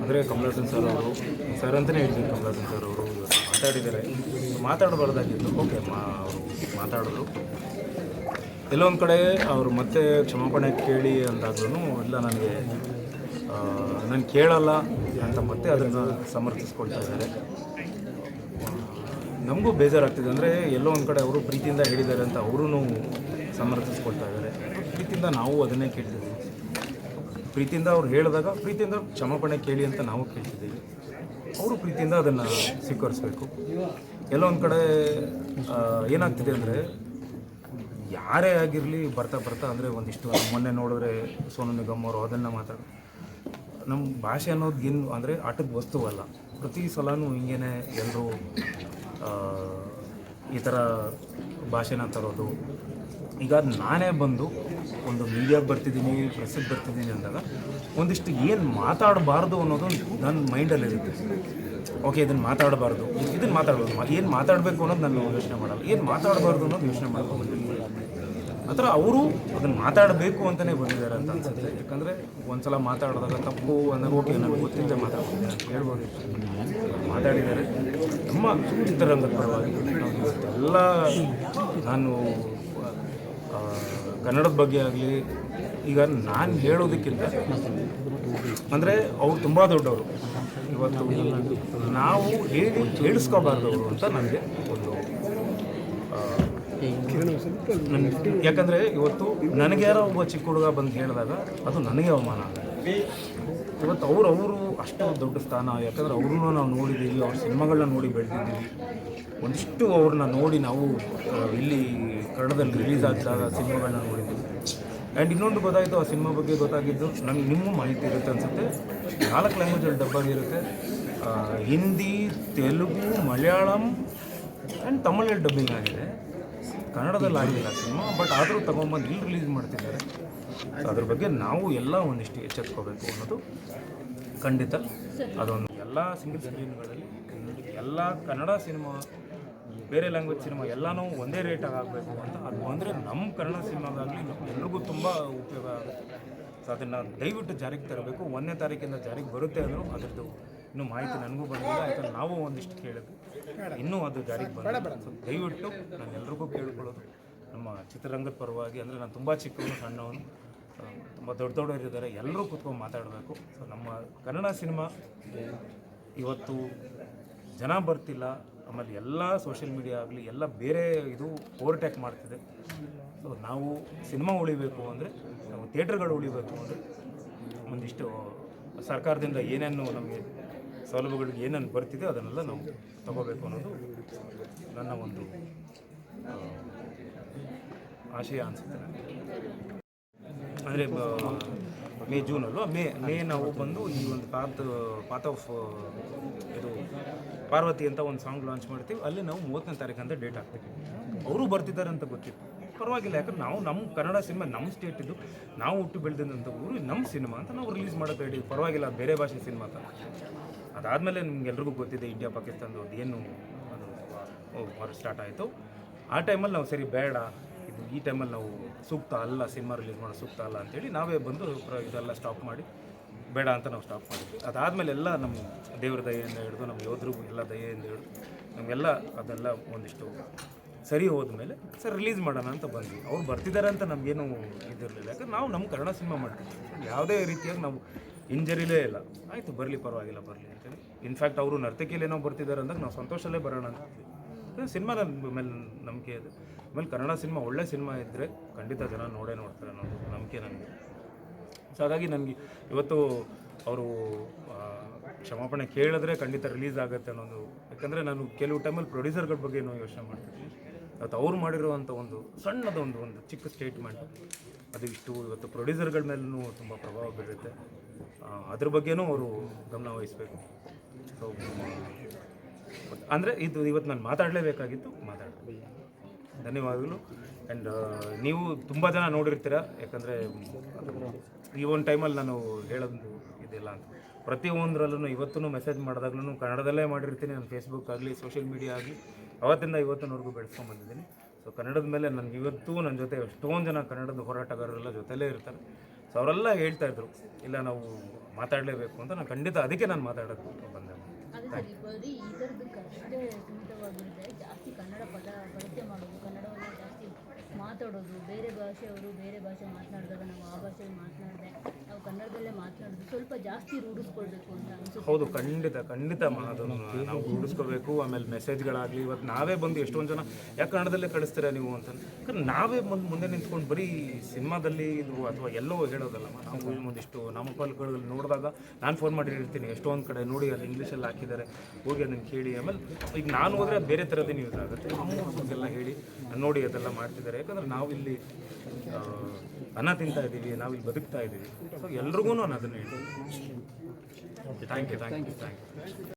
ಅಂದರೆ ಕಮಲಾಸನ್ ಸರ್ ಅವರು, ಸರ್ ಅಂತಲೇ ಹೇಳ್ತೀನಿ ಕಮಲಾಸನ್ ಸರ್ ಅವರು ಮಾತಾಡಿದ್ದಾರೆ. ಮಾತಾಡಬಾರ್ದಾಗಿತ್ತು. ಓಕೆ ಮಾ ಅವರು ಮಾತಾಡಿದ್ರು ಕೆಲವೊಂದು ಕಡೆ ಅವರು ಮತ್ತೆ ಕ್ಷಮಾಪಣೆ ಕೇಳಿ ಅಂದಾಗ್ಲೂ ಇಲ್ಲ, ನನಗೆ ನಾನು ಕೇಳಲ್ಲ ಅಂತ ಮತ್ತೆ ಅದನ್ನು ಸಮರ್ಥಿಸ್ಕೊಳ್ತಾ ಇದ್ದಾರೆ. ನಮಗೂ ಬೇಜಾರಾಗ್ತಿದೆ. ಅಂದರೆ ಎಲ್ಲೋ ಒಂದು ಕಡೆ ಅವರು ಪ್ರೀತಿಯಿಂದ ಹೇಳಿದ್ದಾರೆ ಅಂತ ಅವರೂ ಸಮರ್ಥಿಸ್ಕೊಳ್ತಾ ಇದ್ದಾರೆ. ಪ್ರೀತಿಯಿಂದ ನಾವು ಅದನ್ನೇ ಕೇಳ್ತಿದ್ದೀವಿ. ಪ್ರೀತಿಯಿಂದ ಅವ್ರು ಹೇಳಿದಾಗ ಪ್ರೀತಿಯಿಂದ ಕ್ಷಮಾಪಣೆ ಕೇಳಿ ಅಂತ ನಾವು ಕೇಳ್ತಿದ್ದೀವಿ. ಅವರು ಪ್ರೀತಿಯಿಂದ ಅದನ್ನು ಸ್ವೀಕರಿಸಬೇಕು. ಎಲ್ಲೋ ಒಂದು ಕಡೆ ಏನಾಗ್ತಿದೆ ಅಂದರೆ ಯಾರೇ ಆಗಿರಲಿ ಬರ್ತಾ ಬರ್ತಾ ಅಂದರೆ ಒಂದಿಷ್ಟು ಮೊನ್ನೆ ನೋಡಿದ್ರೆ ಸೋನು ನಿಗಮ್ ಅವರು ಅದನ್ನು ಮಾತಾಡ ನಮ್ಮ ಭಾಷೆ ಅನ್ನೋದು ಏನು ಅಂದರೆ ಆಟದ ವಸ್ತುವಲ್ಲ ಪ್ರತಿ ಸಲನೂ ಹಿಂಗೇನೆ ಎಲ್ಲರೂ ಈ ಥರ ಭಾಷೆನ ತರೋದು ಈಗ ನಾನೇ ಬಂದು ಒಂದು ಮೀಡಿಯಾಗೆ ಬರ್ತಿದ್ದೀನಿ ಪ್ರೆಸ್ಸಿಗೆ ಬರ್ತಿದ್ದೀನಿ ಅಂದಾಗ ಒಂದಿಷ್ಟು ಏನು ಮಾತಾಡಬಾರ್ದು ಅನ್ನೋದು ನನ್ನ ಮೈಂಡಲ್ಲಿರುತ್ತೆ ಓಕೆ ಇದನ್ನು ಮಾತಾಡಬಾರ್ದು. ಇದನ್ನು ಮಾತಾಡ್ಬೋದು ಏನು ಮಾತಾಡಬೇಕು ಅನ್ನೋದು ನಾನು ಯೋಚನೆ ಮಾಡಲ್ಲ. ಏನು ಮಾತಾಡಬಾರ್ದು ಅನ್ನೋದು ಯೋಚನೆ ಮಾಡ್ಕೊಂಡು ಆ ಥರ ಅವರು ಅದನ್ನು ಮಾತಾಡಬೇಕು ಅಂತಲೇ ಬಂದಿದ್ದಾರೆ ಅಂತ ಅನ್ಸುತ್ತೆ. ಯಾಕಂದರೆ ಒಂದ್ಸಲ ಮಾತಾಡಿದಾಗ ತಪ್ಪು ಅಂದರೆ ಓಕೆ ನನಗೆ ಗೊತ್ತಿಲ್ಲದೆ ಅಂತ ಹೇಳ್ಬೋದು. ಮಾತಾಡಿದ್ದಾರೆ. ತುಂಬ ಚಿತ್ರರಂಗದ ಪರವಾಗಿ ಎಲ್ಲ ನಾನು ಕನ್ನಡದ ಬಗ್ಗೆ ಆಗಲಿ, ಈಗ ನಾನು ಹೇಳೋದಕ್ಕಿಂತ ಅಂದರೆ ಅವ್ರು ತುಂಬ ದೊಡ್ಡವರು. ಇವತ್ತು ನಾವು ಹೇಳಿ ಅವರು ಅಂತ ನನಗೆ ಒಂದು ಯಾಕಂದ್ರೆ ಇವತ್ತು ನನಗೆ ಯಾರೋ ಒಬ್ಬ ಚಿಕ್ಕ ಹುಡುಗ ಬಂದು ಹೇಳಿದಾಗ ಅದು ನನಗೆ ಅವಮಾನ ಇವತ್ತು ಅವ್ರು ಅವರು ಅಷ್ಟು ದೊಡ್ಡ ಸ್ಥಾನ, ಯಾಕಂದ್ರೆ ಅವ್ರನ್ನ ನಾವು ನೋಡಿದ್ದೀವಿ ಅವ್ರ ಸಿನಿಮಾಗಳನ್ನ ನೋಡಿ ಬೆಳೆದಿದ್ದೀವಿ. ಒಂದಿಷ್ಟು ಅವ್ರನ್ನ ನೋಡಿ ನಾವು ಇಲ್ಲಿ ಕನ್ನಡದಲ್ಲಿ ರಿಲೀಸ್ ಆಗಿದ್ದಾಗ ಸಿನಿಮಾಗಳನ್ನ ನೋಡಿದ್ದೀವಿ. ಆ್ಯಂಡ್ ಇನ್ನೊಂದು ಗೊತ್ತಾಯಿತು, ಆ ಸಿನಿಮಾ ಬಗ್ಗೆ ಗೊತ್ತಾಗಿದ್ದು ನನಗೆ ನಿಮ್ಮ ಮಾಹಿತಿ ಇರುತ್ತೆ ಅನಿಸುತ್ತೆ. ನಾಲ್ಕು ಲ್ಯಾಂಗ್ವೇಜಲ್ಲಿ ಡಬ್ಬಾಗಿರುತ್ತೆ ಇರುತ್ತೆ ಹಿಂದಿ, ತೆಲುಗು, ಮಲಯಾಳಂ ಆ್ಯಂಡ್ ತಮಿಳಲ್ಲಿ ಡಬ್ಬಿಂಗ್ ಆಗಿದೆ. ಕನ್ನಡದಲ್ಲಿ ಆಗಿಲ್ಲ ಸಿನಿಮಾ ಬಟ್ ಆದರೂ ತಗೊಂಬಂದು ಇಲ್ಲಿ ರಿಲೀಸ್ ಮಾಡ್ತಿದ್ದಾರೆ. ಅದ್ರ ಬಗ್ಗೆ ನಾವು ಎಲ್ಲ ಒಂದಿಷ್ಟು ಎಚ್ಚೆತ್ಕೋಬೇಕು ಅನ್ನೋದು ಖಂಡಿತ. ಅದೊಂದು ಎಲ್ಲ ಸಿಂಗಲ್ ಸ್ಕ್ರೀನ್ಗಳಲ್ಲಿ ಎಲ್ಲ ಕನ್ನಡ ಸಿನಿಮಾ, ಬೇರೆ ಲ್ಯಾಂಗ್ವೇಜ್ ಸಿನಿಮಾ ಎಲ್ಲನೂ ಒಂದೇ ರೇಟಾಗಿ ಆಗಬೇಕು ಅಂತ. ಅದು ಅಂದರೆ ನಮ್ಮ ಕನ್ನಡ ಸಿನಿಮಾಗಾಗಲಿ ಎಲ್ರಿಗೂ ತುಂಬ ಉಪಯೋಗ ಆಗುತ್ತೆ. ಸೊ ಅದನ್ನು ದಯವಿಟ್ಟು ಜಾರಿಗೆ ತರಬೇಕು. ಒಂದನೇ ತಾರೀಕಿಂದ ಜಾರಿಗೆ ಬರುತ್ತೆ ಅಂದರೂ ಅದರದ್ದು ಇನ್ನೂ ಮಾಹಿತಿ ನನಗೂ ಬಂದಿಲ್ಲ ಯಾಕಂದ್ರೆ ನಾವು ಒಂದಿಷ್ಟು ಕೇಳಿದ್ವಿ. ಇನ್ನೂ ಅದು ಜಾರಿಗೆ ಬಂದಿಲ್ಲ. ಸೊ ದಯವಿಟ್ಟು ನಾನು ಎಲ್ರಿಗೂ ಕೇಳ್ಕೊಳ್ಳೋದು ನಮ್ಮ ಚಿತ್ರರಂಗದ ಪರವಾಗಿ ಅಂದರೆ ನಾನು ತುಂಬ ಚಿಕ್ಕವನು ಸಣ್ಣವನು ತುಂಬ ದೊಡ್ಡ ದೊಡ್ಡವರು ಇದ್ದಾರೆ ಎಲ್ಲರೂ ಕೂತ್ಕೊಂಡು ಮಾತಾಡಬೇಕು. ಸೊ ನಮ್ಮ ಕನ್ನಡ ಸಿನಿಮಾ ಇವತ್ತು ಜನ ಬರ್ತಿಲ್ಲ ಆಮೇಲೆ ಎಲ್ಲ ಸೋಷಿಯಲ್ ಮೀಡಿಯಾ ಆಗಲಿ ಎಲ್ಲ ಬೇರೆ ಇದು ಓವರ್ಟ್ಯಾಕ್ ಮಾಡ್ತಿದೆ. ಸೊ ನಾವು ಸಿನಿಮಾ ಉಳಿಬೇಕು ಅಂದರೆ ನಾವು ಥಿಯೇಟ್ರ್ಗಳು ಉಳಿಬೇಕು ಅಂದರೆ ಒಂದಿಷ್ಟು ಸರ್ಕಾರದಿಂದ ಏನೇನು ನಮಗೆ ಸೌಲಭ್ಯಗಳಿಗೆ ಏನೇನು ಬರ್ತಿದೆ ಅದನ್ನೆಲ್ಲ ನಾವು ತಗೋಬೇಕು ಅನ್ನೋದು ನನ್ನ ಒಂದು ಆಶಯ ಅನಿಸುತ್ತೆ ಅಂದರೆ ಮೇ ಜೂನ್ ಅಲ್ವಾ ಮೇ ಮೇ ನಾವು ಬಂದು ಈ ಒಂದು ಪಾತ್ ಪಾತ್ ಆಫ್, ಇದು ಪಾರ್ವತಿ ಅಂತ ಒಂದು ಸಾಂಗ್ ಲಾಂಚ್ ಮಾಡ್ತೀವಿ. ಅಲ್ಲಿ ನಾವು ಮೂವತ್ತನೇ ತಾರೀಕು ಅಂತ ಡೇಟ್ ಹಾಕ್ತೀವಿ. ಅವರು ಬರ್ತಿದ್ದಾರೆ ಅಂತ ಗೊತ್ತಿತ್ತು ಪರವಾಗಿಲ್ಲ, ಯಾಕಂದ್ರೆ ನಾವು ನಮ್ಮ ಕನ್ನಡ ಸಿನಿಮಾ, ನಮ್ಮ ಸ್ಟೇಟ್ ಇದು. ನಾವು ಹುಟ್ಟು ಬೆಳೆದಂಥ ಊರು ನಮ್ಮ ಸಿನಿಮಾ ಅಂತ ನಾವು ರಿಲೀಸ್ ಮಾಡೋದು ರೆಡಿ ಪರವಾಗಿಲ್ಲ, ಬೇರೆ ಭಾಷೆ ಸಿನಿಮಾ ಅಂತ. ಅದಾದಮೇಲೆ ನಿಮ್ಗೆಲ್ರಿಗೂ ಗೊತ್ತಿದೆ ಇಂಡಿಯಾ ಪಾಕಿಸ್ತಾನದ ಏನು ಅದು ಸ್ಟಾರ್ಟ್ ಆಯಿತು. ಆ ಟೈಮಲ್ಲಿ ನಾವು ಸರಿ ಬೇಡ, ಇದು ಈ ಟೈಮಲ್ಲಿ ನಾವು ಸೂಕ್ತ ಅಲ್ಲ ಸಿನಿಮಾ ರಿಲೀಸ್ ಮಾಡೋ ಸೂಕ್ತ ಅಲ್ಲ ಅಂತೇಳಿ ನಾವೇ ಬಂದು ಇದೆಲ್ಲ ಸ್ಟಾಪ್ ಮಾಡಿ, ಬೇಡ ಅಂತ ನಾವು ಸ್ಟಾಪ್ ಮಾಡಿದ್ವಿ. ಅದಾದಮೇಲೆ ಎಲ್ಲ ನಮ್ಮ ದೇವ್ರ ದಯೆಯಿಂದ ಹಿಡಿದು ನಮ್ಮ ಯೋಧರಿಗೂ ಎಲ್ಲ ದಯೆಯಿಂದ ಹಿಡಿದು, ನಮಗೆಲ್ಲ ಅದೆಲ್ಲ ಒಂದಿಷ್ಟು ಸರಿ ಹೋದ್ಮೇಲೆ ಸರ್ ರಿಲೀಸ್ ಮಾಡೋಣ ಅಂತ ಬಂದ್ವಿ. ಅವ್ರು ಬರ್ತಿದ್ದಾರೆ ಅಂತ ನಮಗೇನು ಇದಿರಲಿಲ್ಲ. ಯಾಕಂದ್ರೆ ನಾವು ನಮ್ಮ ಕನ್ನಡ ಸಿನಿಮಾ ಮಾಡ್ತೀವಿ ಯಾವುದೇ ರೀತಿಯಾಗಿ ನಾವು ಇಂಜರಿಲೇ ಇಲ್ಲ. ಆಯಿತು, ಬರಲಿ, ಪರವಾಗಿಲ್ಲ, ಬರಲಿ ಅಂತೇಳಿ ಇನ್ಫ್ಯಾಕ್ಟ್ ಅವರು ನರ್ತಕಿಯಲ್ಲೇನೋ ಬರ್ತಿದ್ದಾರೆ ಅಂದಾಗ ನಾವು ಸಂತೋಷಲ್ಲೇ ಬರೋಣ ಅಂತ ಸಿನಿಮಾ ನನ್ನ ಮೇಲೆ ನಂಬಿಕೆ ಇದೆ. ಆಮೇಲೆ ಕನ್ನಡ ಸಿನಿಮಾ ಒಳ್ಳೆ ಸಿನಿಮಾ ಇದ್ದರೆ ಖಂಡಿತ ಜನ ನೋಡೇ ನೋಡ್ತಾರೆ ಅನ್ನೋದು ನಂಬಿಕೆ ನನಗೆ. ಸೊ ಹಾಗಾಗಿ ನನಗೆ ಇವತ್ತು ಅವರು ಕ್ಷಮಾಪಣೆ ಕೇಳಿದ್ರೆ ಖಂಡಿತ ರಿಲೀಸ್ ಆಗುತ್ತೆ ಅನ್ನೋದು. ಯಾಕಂದರೆ ನಾನು ಕೆಲವು ಟೈಮಲ್ಲಿ ಪ್ರೊಡ್ಯೂಸರ್ಗಳ ಬಗ್ಗೆ ಏನೋ ಯೋಚನೆ ಮಾಡ್ತಿದ್ದೀನಿ ಇವತ್ತು ಅವ್ರು ಮಾಡಿರುವಂಥ ಒಂದು ಸಣ್ಣದೊಂದು ಒಂದು ಚಿಕ್ಕ ಸ್ಟೇಟ್ಮೆಂಟ್ ಅದು ಇಷ್ಟು ಇವತ್ತು ಪ್ರೊಡ್ಯೂಸರ್ಗಳ ಮೇಲೂ ತುಂಬ ಪ್ರಭಾವ ಬೀರುತ್ತೆ. ಅದ್ರ ಬಗ್ಗೆನೂ ಅವರು ಗಮನ ವಹಿಸಬೇಕು. ಸೊ ಅಂದರೆ ಇದು ಇವತ್ತು ನಾನು ಮಾತಾಡಲೇಬೇಕಾಗಿತ್ತು. ಮಾತಾಡ್ತೀನಿ ಧನ್ಯವಾದಗಳು. ಆ್ಯಂಡ್ ನೀವು ತುಂಬ ಜನ ನೋಡಿರ್ತೀರ. ಯಾಕಂದರೆ, ಈ ಒಂದು ಟೈಮಲ್ಲಿ ನಾನು ಹೇಳೋದು ಇದಿಲ್ಲ ಅಂತ. ಪ್ರತಿಯೊಂದರಲ್ಲೂ ಇವತ್ತೂ ಮೆಸೇಜ್ ಮಾಡಿದಾಗ್ಲೂ ಕನ್ನಡದಲ್ಲೇ ಮಾಡಿರ್ತೀನಿ. ನಾನು ಫೇಸ್ಬುಕ್ ಆಗಲಿ ಸೋಷಿಯಲ್ ಮೀಡಿಯಾ ಆಗಲಿ. ಅವತ್ತಿಂದ ಇವತ್ತಿನವರೆಗೂ ಬೆಳೆಸ್ಕೊಂಡು ಬಂದಿದ್ದೀನಿ. ಸೊ ಕನ್ನಡದ ಮೇಲೆ ನನಗೆ ಇವತ್ತು ನನ್ನ ಜೊತೆ ಎಷ್ಟೊಂದು ಜನ ಕನ್ನಡದ ಹೋರಾಟಗಾರರೆಲ್ಲ ಜೊತೆಲೇ ಇರ್ತಾರೆ. ಸೊ ಅವರೆಲ್ಲ ಹೇಳ್ತಾ ಇದ್ರು, ಇಲ್ಲ, ನಾವು ಮಾತಾಡಲೇಬೇಕು ಅಂತ. ನಾನು ಖಂಡಿತ ಅದಕ್ಕೆ ನಾನು ಮಾತಾಡೋದು ಬಂದೆ. ಥ್ಯಾಂಕ್ ಸರ್ ಈ ಬರೀ ಈ ಥರದಕ್ಕೆ ಅಷ್ಟೇ ಸೀಮಿತವಾಗಿರುತ್ತೆ ಜಾಸ್ತಿ ಕನ್ನಡ ಪದ ಬಳಕೆ ಮಾಡೋದು ಕನ್ನಡವನ್ನು ಜಾಸ್ತಿ ಮಾತಾಡೋದು, ಬೇರೆ ಭಾಷೆಯವರು ಬೇರೆ ಭಾಷೆ ಮಾತನಾಡಿದಾಗ ನಾವು ಆ ಭಾಷೆಯಲ್ಲಿ ಮಾತನಾಡದೆ ನಾವು ಕನ್ನಡದಲ್ಲೇ ಮಾತನಾಡೋದು ಸ್ವಲ್ಪ ಜಾಸ್ತಿ ರೂಢಿಸ್ಕೊಳ್ಬೇಕು ಅಂತ ಅನ್ಸುತ್ತೆ. ಹೌದು, ಖಂಡಿತ ಖಂಡಿತ ನಾವು ರೂಢಿಸ್ಕೋಬೇಕು ಆಮೇಲೆ ಮೆಸೇಜ್ಗಳಾಗಲಿ ಇವತ್ತು ನಾವೇ ಬಂದು ಎಷ್ಟೊಂದು ಜನ ಯಾಕೆ ಕನ್ನಡದಲ್ಲೇ ಕಳಿಸ್ತೀರಾ ನೀವು ಅಂತ ನಾವೇ ಬಂದು ಮುಂದೆ ನಿಂತ್ಕೊಂಡು ಬರೀ ಸಿನಿಮಾದಲ್ಲಿ ಇದು ಅಥವಾ ಎಲ್ಲೋ ಹೇಳೋದಲ್ಲ ನಾವು ಒಂದಿಷ್ಟು ನಾಮಫಲಗಳಲ್ಲಿ ನೋಡಿದಾಗ ನಾನು ಫೋನ್ ಮಾಡಿ ಹೇಳ್ತೀನಿ, ಎಷ್ಟೊಂದು ಕಡೆ ನೋಡಿ ಅಲ್ಲಿ ಇಂಗ್ಲೀಷಲ್ಲಿ ಹಾಕಿದ್ದಾರೆ, ಹೋಗಿ ಅದನ್ನು ಕೇಳಿ, ಆಮೇಲೆ ಈಗ ನಾನು ಹೋದರೆ ಅದು ಬೇರೆ ಥರದೇ ಯೂಸ್ ಆಗುತ್ತೆ ಅಮ್ಮ ಹೇಳಿ ನೋಡಿ ಅದೆಲ್ಲ ಮಾಡ್ತಿದ್ದಾರೆ. ಯಾಕಂದ್ರೆ ನಾವಿಲ್ಲಿ ಅನ್ನ ತಿಂತಾ ಇದ್ದೀವಿ, ನಾವಿಲ್ಲಿ ಬದುಕ್ತಾ ಇದ್ದೀವಿ. ಸೊ ಎಲ್ರಿಗೂ ನಾನು ಅದನ್ನು ಹೇಳ್ತೀನಿ. Thank you thank you thank you